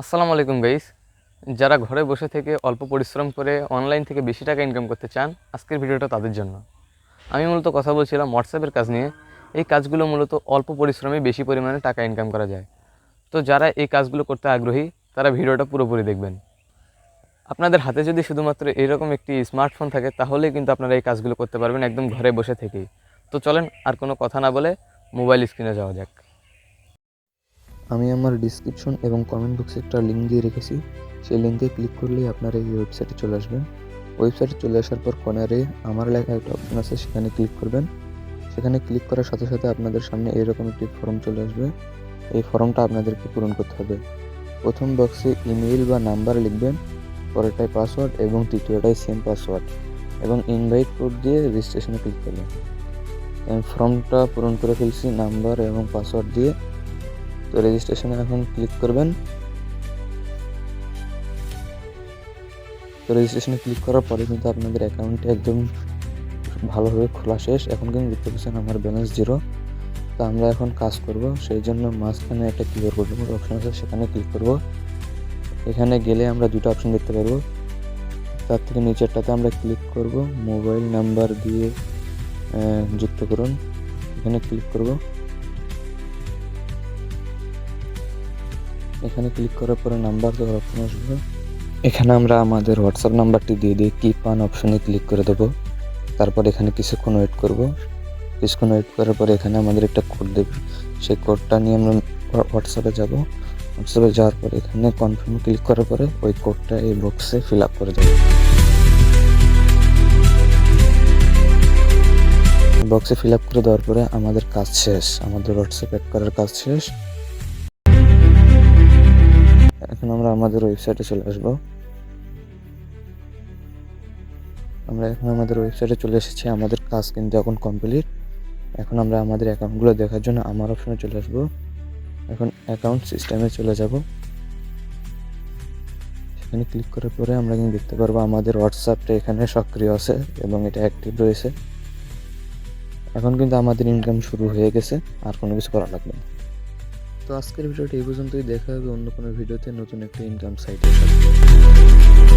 আসসালামু আলাইকুম গাইস। যারা ঘরে বসে থেকে অল্প পরিশ্রম করে অনলাইন থেকে বেশি টাকা ইনকাম করতে চান, আজকের ভিডিওটা তাদের জন্য। আমি মূলত কথা বলছিলাম হোয়াটসঅ্যাপের কাজ নিয়ে। এই কাজগুলো মূলত অল্প পরিশ্রমে বেশি পরিমাণে টাকা ইনকাম করা যায়। তো যারা এই কাজগুলো করতে আগ্রহী, তারা ভিডিওটা পুরোপুরি দেখবেন। আপনাদের হাতে যদি শুধুমাত্র এরকম একটি স্মার্টফোন থাকে, তাহলেই কিন্তু আপনারা এই কাজগুলো করতে পারবেন একদম ঘরে বসে থেকেই। তো চলেন আর কোনো কথা না বলে মোবাইল স্ক্রিনে যাওয়া যাক। আমি আমার ডিসক্রিপশন এবং কমেন্ট বক্সে একটা লিঙ্ক দিয়ে রেখেছি। সেই লিঙ্কে ক্লিক করলেই আপনারা এই ওয়েবসাইটে চলে আসবেন। ওয়েবসাইটে চলে আসার পর কর্নারে আমার লেখা একটা অপশন আছে, সেখানে ক্লিক করবেন। সেখানে ক্লিক করার সাথে সাথে আপনাদের সামনে এরকম একটি ফর্ম চলে আসবে। এই ফর্মটা আপনাদেরকে পূরণ করতে হবে। প্রথম বক্সে ইমেল বা নাম্বার লিখবেন, পরেরটায় পাসওয়ার্ড এবং তৃতীয়টায় সেম পাসওয়ার্ড এবং ইনভাইট কোড দিয়ে রেজিস্ট্রেশনে ক্লিক করবেন। ফর্মটা পূরণ করে ফেলছি নাম্বার এবং পাসওয়ার্ড দিয়ে। তো রেজিস্ট্রেশনে এখন ক্লিক করবেন। তো রেজিস্ট্রেশনে ক্লিক করার পরে কিন্তু আপনাদের অ্যাকাউন্টটি একদম ভালোভাবে খোলা শেষ। এখন কিন্তু দেখতে পাচ্ছেন আমার ব্যালেন্স জিরো তো আমরা এখন কাজ করব, সেই জন্য মাঝখানে একটা কিউআর কোড অপশন আছে, সেখানে ক্লিক করব। এখানে গেলে আমরা দুটো অপশন দেখতে পারব। তার থেকে নিচেরটাতে আমরা ক্লিক করব মোবাইল নাম্বার দিয়ে যুক্ত করুন। এখানে ক্লিক করব। এখানে ক্লিক করার পরে নাম্বার দেওয়ার অপশন আসবে। এখানে আমরা আমাদের হোয়াটসঅ্যাপ নাম্বারটি দিয়ে দিয়ে কি পান অপশনে ক্লিক করে দেবো। তারপর এখানে কিছুক্ষণ ওয়েট করব। কিছুক্ষণ ওয়েট করার পরে এখানে আমাদের একটা কোড দেবে। সেই কোডটা নিয়ে আমরা হোয়াটসঅ্যাপে যাব। হোয়াটসঅ্যাপে যাওয়ার পরে এখানে কনফার্ম ক্লিক করার পরে ওই কোডটা এই বক্সে ফিল আপ করে দেবো। বক্সে ফিল আপ করে দেওয়ার পরে আমাদের কাজ শেষ। আমাদের হোয়াটসঅ্যাপ অ্যাড করার কাজ শেষ। এখন আমরা আমাদের ওয়েবসাইটে চলে আসব। আমরা এখন আমাদের ওয়েবসাইটে চলে এসেছি, আমাদের কাজ কিন্তু এখন কমপ্লিট এখন আমরা আমাদের অ্যাকাউন্টগুলো দেখার জন্য আমার অপশনে চলে আসব। এখন অ্যাকাউন্ট সিস্টেমে চলে যাব। সেখানে ক্লিক করার পরে আমরা কিন্তু দেখতে পারব আমাদের হোয়াটসঅ্যাপটা এখানে সক্রিয় আছে এবং এটা অ্যাক্টিভ রয়েছে। এখন কিন্তু আমাদের ইনকাম শুরু হয়ে গেছে, আর কোনো কিছু করা লাগবে না। তো আজকের ভিডিওটি এই পর্যন্তই। দেখা হবে অন্য কোনো ভিডিওতে নতুন একটা ইনকাম সাইটের সাথে